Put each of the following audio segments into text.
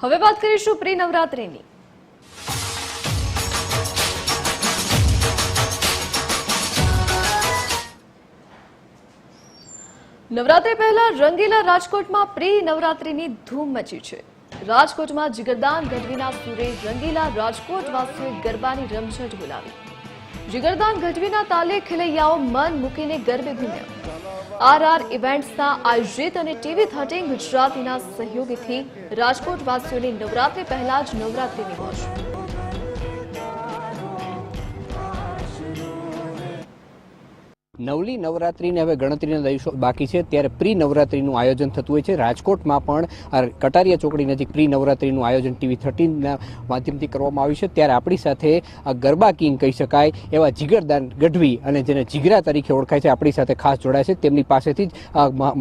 હવે વાત કરીશું પ્રી નવરાત્રિની નવરાત્રી પહેલા રંગીલા રાજકોટમાં પ્રી નવરાત્રીની ધૂમ મચી છે. રાજકોટમાં જીગરદાન ગઢવીના સુરે રંગીલા રાજકોટ વાસીઓએ ગરબાની રમઝટ બોલાવી. જીગરદાન ગઢવીના તાલે ખેલૈયાઓ મન મૂકીને ગરબે ઘૂમ્યા. આર આર ઇવેન્ટ્સના આયોજિત અને ટીવી થર્ટીન ગુજરાતીના સહયોગીથી રાજકોટવાસીઓની નવરાત્રી પહેલા જ નવરાત્રીની મોજ નવલી નવરાત્રીને હવે ગણતરીના દિવસો બાકી છે. ત્યારે પ્રી નવરાત્રીનું આયોજન થતું હોય છે. રાજકોટમાં પણ કટારિયા ચોકડી નજીક પ્રી નવરાત્રીનું આયોજન ટીવી થર્ટીનના માધ્યમથી કરવામાં આવ્યું છે. ત્યારે આપણી સાથે ગરબા કિંગ કહી શકાય એવા જીગરદાન ગઢવી અને જેને જીગરા તરીકે ઓળખાય છે, આપણી સાથે ખાસ જોડાય છે. તેમની પાસેથી જ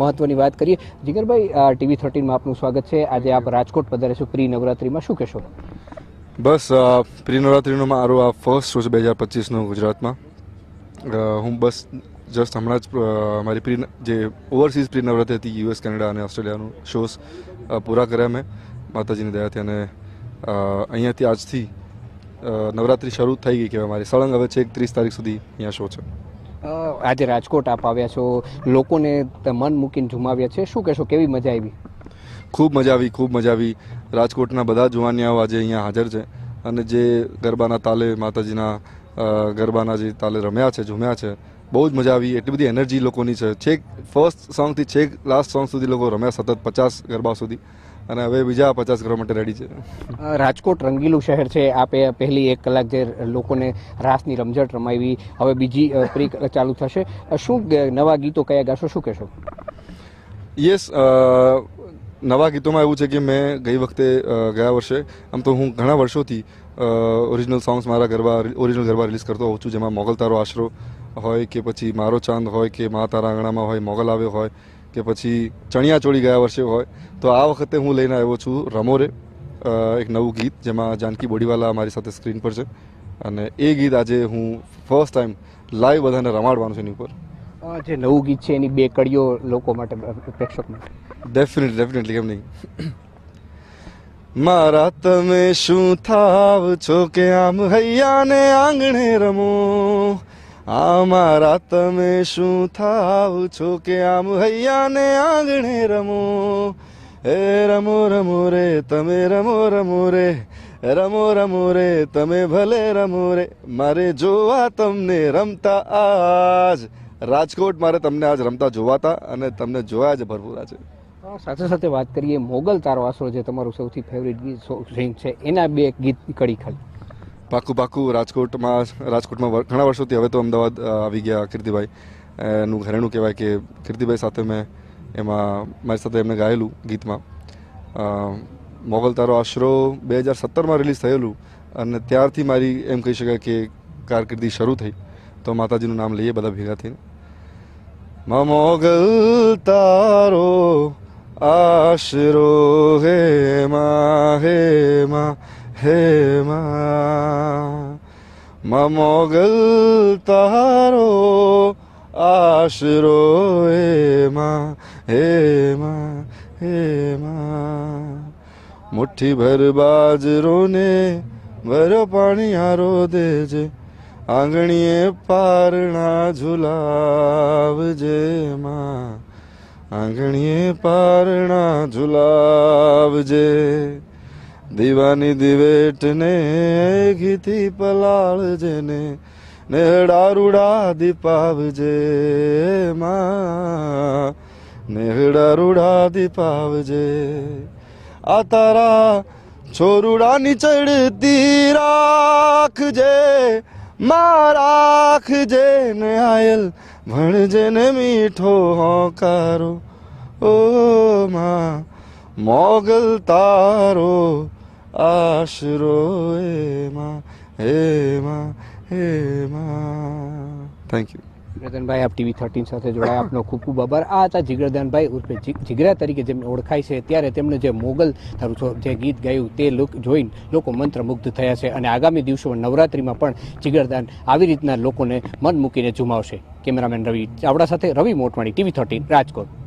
મહત્વની વાત કરીએ. જીગરભાઈ ટીવી થર્ટીનમાં આપનું સ્વાગત છે. આજે આપ રાજકોટ પધારે છો પ્રી નવરાત્રીમાં શું કહેશો? બસ પ્રી નવરાત્રિનું મારો આ ફર્સ્ટ શો છે બે હજાર પચીસનું ગુજરાતમાં. હું બસ જસ્ટ હમણાં જ મારી પ્રી જે ઓવરસીઝ પ્રી નવરાત્રિ હતી યુએસ કેનેડા અને ઓસ્ટ્રેલિયાનું શોઝ પૂરા કર્યા મેં. માતાજીની દયાથી અને અહીંયાથી આજથી નવરાત્રી શરૂ થઈ ગઈ કહેવાય મારી. સળંગ હવે છેક ત્રીસ તારીખ સુધી અહીંયા શો છે. આજે રાજકોટ આપ આવ્યા છો. લોકોને મન મૂકીને ઝુમાવ્યા છે. શું કહેશો? કેવી મજા આવી? ખૂબ મજા આવી ખૂબ મજા આવી. રાજકોટના બધા જુવાનિયાઓ આજે અહીંયા હાજર છે. અને જે ગરબાના તાલે માતાજીના ગરબાના જે તાલે રમ્યા છે ઝૂમ્યા છે બહુ જ મજા આવી એટલી બધી એનર્જી લોકોની છે. છેક ફર્સ્ટ સોંગથી છેક લાસ્ટ સોંગ સુધી લોકો રમ્યા સતત પચાસ ગરબા સુધી. અને હવે બીજા પચાસ કરવા માટે રેડી છે. રાજકોટ રંગીલું શહેર છે. આપે પહેલી એક કલાક જે લોકોને રાસની રમઝટ રમાવી. હવે બીજી પ્રી ચાલુ થશે. શું નવા ગીતો કયા ગાશો? શું કહેશો? યસ નવા ગીતોમાં એવું છે કે મેં ગઈ વખતે ગયા વર્ષે, આમ તો હું ઘણા વર્ષોથી ઓરિજિનલ સોંગ્સ મારા ગરબા ઓરિજિનલ ગરબા રિલીઝ કરતો હોઉં છું, જેમાં મોગલ તારો આશરો હોય કે પછી મારો ચાંદ હોય કે મા તારા આંગણામાં હોય, મોગલ આવ્યો હોય કે પછી ચણિયા ચોળી ગયા વર્ષે હોય, તો આ વખતે હું લઈને આવ્યો છું રમોરે એક નવું ગીત, જેમાં જાનકી બોડીવાલા મારી સાથે સ્ક્રીન પર છે. અને એ ગીત આજે હું ફર્સ્ટ ટાઈમ લાઈવ બધાને રમાડવાનું છે એની ઉપર. જે નવું ગીત છે એની બે કડીઓ લોકો માટે, પ્રેક્ષક માટે. ડેફિનેટલી ડેફિનેટલી કેમ નહીં મારા તમે શું થાવ છો કે આમ હૈયાને આંગણે રમો આ મારા તમે શું થાવ છો કે આમ હૈયાને આંગણે રમો હે રમો રમો રે તમે રમો રમો રે રમો રમો રે તમે ભલે રમો રે મારે જોવા તમને રમતા આજ રાજકોટ મારે તમને આજ રમતા જોવાતા અને તમને જોયા જ ભરપૂરા અ, સાથે સાથે વાત કરીએ મોગલ તારો આશરો જે તમારું સૌથી ફેવરિટ ગીત છે, એના બે ગીત કડી ખાલી. પાકું પાકું રાજકોટમાં રાજકોટમાં ઘણા વર્ષોથી હવે તો અમદાવાદ આવી ગયા કીર્તિભાઈ. એનું ઘરેણું કહેવાય કે કીર્તિભાઈ સાથે મેં એમાં, મારી સાથે એમને ગાયેલું ગીતમાં. મોગલ તારો આશરો બે હજાર સત્તરમાં રિલીઝ થયેલું અને ત્યારથી મારી એમ કહી શકાય કે કારકિર્દી શરૂ થઈ. તો માતાજીનું નામ લઈએ બધા ભેગા થઈને. મોગલ તારો આશરો હે મા હે મા હે મા મોગલ તારો આશરો હે મા હે મા હે મા મુઠ્ઠી ભર બાજરો ને ભર પાણી હારો દેજે આંગણીએ પારણા ઝુલાવજે માં આંગણીએ પારણા ઝુલાવજે. દીવાની દિવેટને ઘીથી પલાળજે ને નેહડા રૂડા દીપાવજે માં. નેહડા રૂડા દીપાવજે. આ તારા છોરુડાની ચડતી રાખજે, માં રાખજે ને આયલ ભણજે ને મીઠો હોકારો, ઓ માં, મોગલ તારો આશરો એમાં માં હે માં હે માં. થેન્ક યુ રતનભાઈ આપ ટીવી થર્ટીન સાથે જોડાયા. આપનો ખૂબ ખૂબ આભાર. આ હતા જીગરદાનભાઈ ઉર્ફે જીગરા તરીકે જેમને ઓળખાય છે. ત્યારે તેમણે જે મોગલ તારું જે ગીત ગાયું તે લોક જોઈને લોકો મંત્રમુગ્ધ થયા છે અને આગામી દિવસોમાં નવરાત્રિમાં પણ જીગરદાન આવી રીતના લોકોને મન મૂકીને ઝુમાવશે. કેમેરામેન રવિ ચાવડા સાથે રવિ મોટવાણી, ટીવી થર્ટીન રાજકોટ.